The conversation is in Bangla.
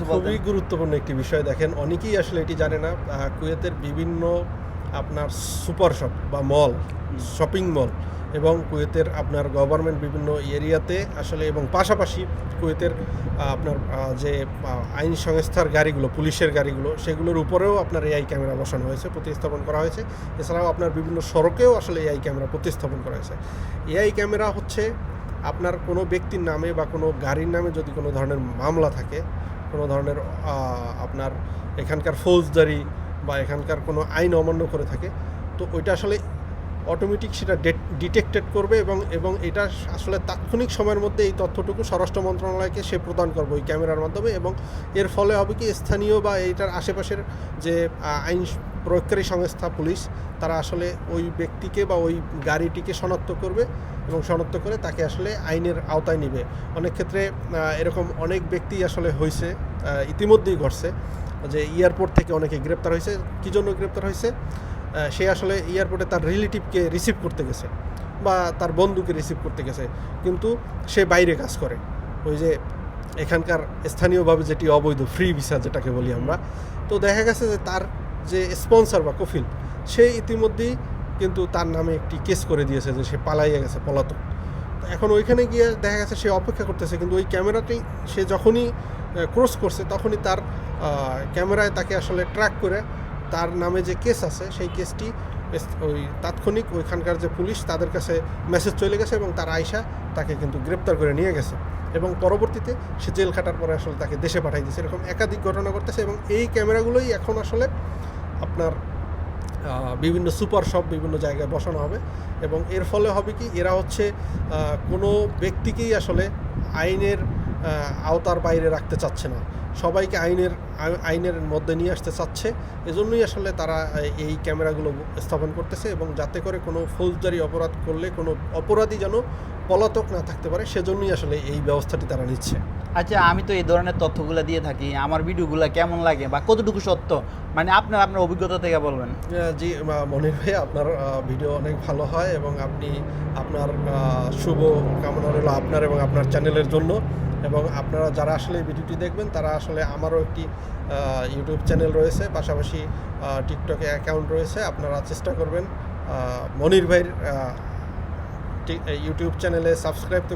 কিছু খুবই গুরুত্বপূর্ণ একটি বিষয়। দেখেন অনেকেই আসলে এটি জানে না কুয়েতের বিভিন্ন আপনার সুপার শপ বা মল শপিং মল এবং কুয়েতের আপনার গভর্নমেন্ট বিভিন্ন এরিয়াতে আসলে এবং পাশাপাশি কুয়েতের আপনার যে আইন সংস্থার গাড়িগুলো পুলিশের গাড়িগুলো সেগুলোর উপরেও আপনার এআই ক্যামেরা বসানো হয়েছে প্রতিস্থাপন করা হয়েছে। এছাড়াও আপনার বিভিন্ন সড়কেও আসলে এআই ক্যামেরা প্রতিস্থাপন করা হয়েছে। এআই ক্যামেরা হচ্ছে আপনার কোনো ব্যক্তির নামে বা কোনো গাড়ির নামে যদি কোনো ধরনের মামলা থাকে কোনো ধরনের আপনার এখানকার ফৌজদারি বা এখানকার কোনো আইন অমান্য করে থাকে। তো ওইটা আসলে অটোমেটিক সেটা ডিটেক্টেড করবে এবং এবং এটা আসলে তাৎক্ষণিক সময়ের মধ্যে এই তথ্যটুকু স্বরাষ্ট্র মন্ত্রণালয়কে সে প্রদান করবে ওই ক্যামেরার মাধ্যমে এবং এর ফলে হবে কি স্থানীয় বা এইটার আশেপাশের যে আইন প্রয়োগকারী সংস্থা পুলিশ, তারা আসলে ওই ব্যক্তিকে বা ওই গাড়িটিকে শনাক্ত করবে এবং শনাক্ত করে তাকে আসলে আইনের আওতায় নিবে। অনেক ক্ষেত্রে এরকম অনেক ব্যক্তি আসলে হয়েছে ইতিমধ্যেই ঘটছে যে এয়ারপোর্ট থেকে অনেকে গ্রেপ্তার হয়েছে কী জন্য গ্রেপ্তার হয়েছে সে আসলে এয়ারপোর্টে তার রিলেটিভকে রিসিভ করতে গেছে বা তার বন্ধুকে রিসিভ করতে গেছে। কিন্তু সে বাইরে কাজ করে। ওই যে এখানকার স্থানীয়ভাবে যেটি অবৈধ, ফ্রি ভিসা যেটাকে বলি আমরা। তো দেখা গেছে যে তার যে স্পন্সার বা কফিল, সে ইতিমধ্যেই কিন্তু তার নামে একটি কেস করে দিয়েছে যে সে পালাইয়া গেছে পলাতক। এখন ওইখানে গিয়ে দেখা গেছে সে অপেক্ষা করতেছে, কিন্তু ওই ক্যামেরাটি সে যখনই ক্রস করছে তখনই তার ক্যামেরায় তাকে আসলে ট্র্যাক করে তার নামে যে কেস আছে, সেই কেসটি ওই তাৎক্ষণিক ওইখানকার যে পুলিশ তাদের কাছে মেসেজ চলে গেছে এবং তার আয়সা তাকে কিন্তু গ্রেপ্তার করে নিয়ে গেছে এবং পরবর্তীতে সে জেল খাটার পরে আসলে তাকে দেশে পাঠাই দিয়েছে। এরকম একাধিক ঘটনা ঘটতেছে এবং এই ক্যামেরাগুলোই এখন আসলে আপনার বিভিন্ন সুপার শপ বিভিন্ন জায়গায় বসানো হবে এবং এর ফলে হবে কি, এরা হচ্ছে কোনো ব্যক্তিকেই আসলে আইনের আওতার বাইরে রাখতে চাচ্ছে না। সবাইকে আইনের আইনের মধ্যে নিয়ে আসতে চাচ্ছে। এজন্যই আসলে তারা এই ক্যামেরাগুলো স্থাপন করতেছে এবং যাতে করে কোনো ফৌজদারি অপরাধ করলে কোনো অপরাধী যেন পলাতক না থাকতে পারে সেজন্যই আসলে এই ব্যবস্থাটি তারা নিচ্ছে। আচ্ছা আমি তো এই ধরনের তথ্যগুলো দিয়ে থাকি। আমার ভিডিওগুলো কেমন লাগে বা কতটুকু সত্য? মানে আপনার আপনার অভিজ্ঞতা থেকে বলবেন। জি মনির ভাই আপনার ভিডিও অনেক ভালো হয় এবং আপনি আপনার শুভ কামনা রইল আপনার এবং আপনার চ্যানেলের জন্য। এবং আপনারা যারা আসলে এই ভিডিওটি দেখবেন, তারা আসলে আমারও একটি ইউটিউব চ্যানেল রয়েছে, পাশাপাশি টিকটকে অ্যাকাউন্ট রয়েছে, আপনারা চেষ্টা করবেন মনির ভাইয়ের ইউটিউব চ্যানেলে সাবস্ক্রাইব তো